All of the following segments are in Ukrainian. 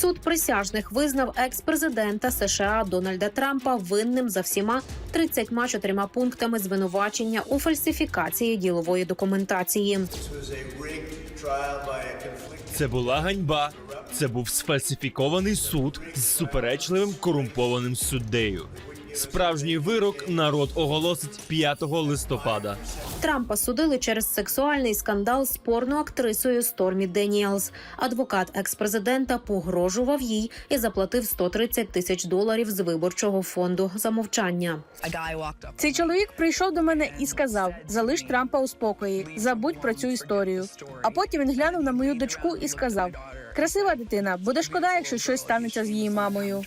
Суд присяжних визнав екс-президента США Дональда Трампа винним за всіма 34 пунктами звинувачення у фальсифікації ділової документації. Це була ганьба. Це був сфальсифікований суд з суперечливим корумпованим суддею. Справжній вирок народ оголосить 5 листопада. Трампа судили через сексуальний скандал з порноактрисою Стормі Деніелс. Адвокат екс-президента погрожував їй і заплатив 130 тисяч доларів з виборчого фонду за мовчання. Цей чоловік прийшов до мене і сказав: залиш Трампа у спокої, забудь про цю історію. А потім він глянув на мою дочку і сказав: Красива дитина, буде шкода, якщо щось станеться з її мамою.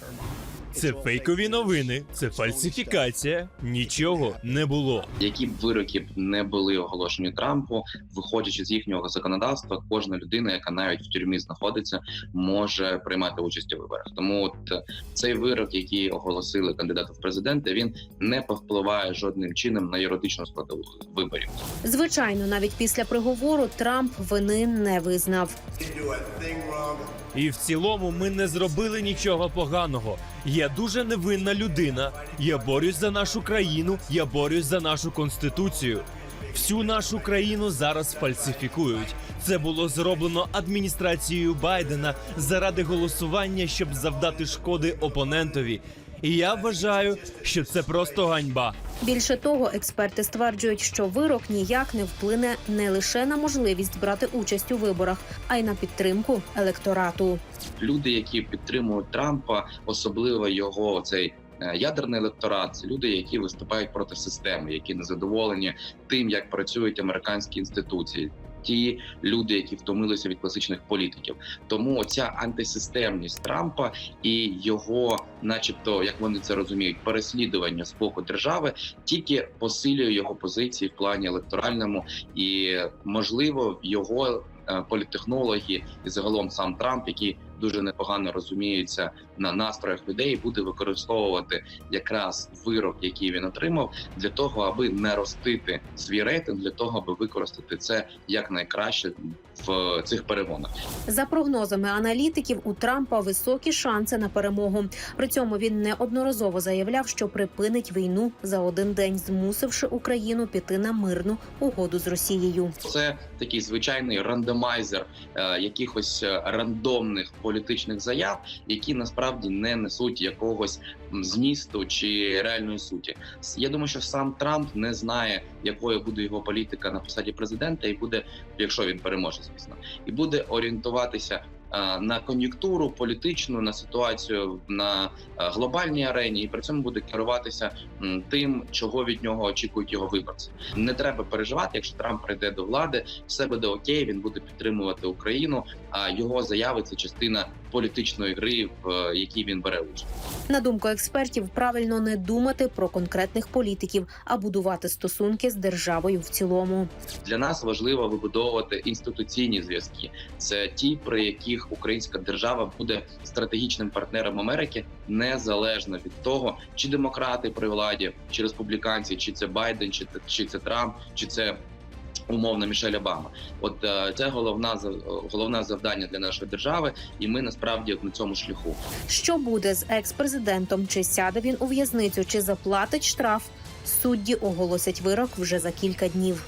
Це фейкові новини, це фальсифікація. Нічого не було. які б вироки б не були оголошені Трампу, виходячи з їхнього законодавства, кожна людина, яка навіть в тюрмі знаходиться, може приймати участь у виборах. Тому от е, цей вирок, який оголосили кандидати в президенти, він не повпливає жодним чином на юридичну складову виборів. Звичайно, навіть після приговору Трамп вини не визнав. І в цілому ми не зробили нічого поганого. Я дуже невинна людина. Я борюсь за нашу країну, я борюсь за нашу конституцію. Всю нашу країну зараз фальсифікують. Це було зроблено адміністрацією Байдена заради голосування, щоб завдати шкоди опонентові. І я вважаю, що це просто ганьба. Більше того, експерти стверджують, що вирок ніяк не вплине не лише на можливість брати участь у виборах, а й на підтримку електорату. Люди, які підтримують Трампа, особливо його цей. е, Ядерний електорат це люди, які виступають проти системи, які незадоволені тим, як працюють американські інституції. Ті люди, які втомилися від класичних політиків, тому ця антисистемність Трампа і його, начебто, як вони це розуміють, переслідування з боку держави тільки посилює його позиції в плані електоральному, і можливо його е, політтехнологи і загалом сам Трамп, який дуже непогано розуміється на настроях людей, буде використовувати якраз вирок, який він отримав, для того, аби не ростити свій рейтинг, для того, аби використати це як найкраще в цих перегонах. За прогнозами аналітиків, у Трампа високі шанси на перемогу. При цьому він неодноразово заявляв, що припинить війну за один день, змусивши Україну піти на мирну угоду з Росією. Це такий звичайний рандомайзер е, якихось е, рандомних політичних заяв, які насправді не несуть якогось змісту чи реальної суті. Я думаю, що сам Трамп не знає, якою буде його політика на посаді президента, і буде, якщо він переможе, звісно, і буде орієнтуватися. Е, На кон'юнктуру політичну, на ситуацію на е, глобальній арені, і при цьому буде керуватися тим, чого від нього очікують його виборці. Не треба переживати, якщо Трамп прийде до влади, все буде окей. Він буде підтримувати Україну. А його заяви це частина політичної гри, в е, якій він бере участь. На думку експертів, правильно не думати про конкретних політиків, а будувати стосунки з державою в цілому. Для нас важливо вибудовувати інституційні зв'язки. Це ті, при яких українська держава буде стратегічним партнером Америки, незалежно від того, чи демократи при владі, чи республіканці, чи це Байден, чи, чи це Трамп, чи це. Умовно Мішель Обама, от е, це головна головне завдання для нашої держави, і ми насправді на цьому шляху. Що буде з екс-президентом? Чи сяде він у в'язницю, чи заплатить штраф? Судді оголосять вирок вже за кілька днів.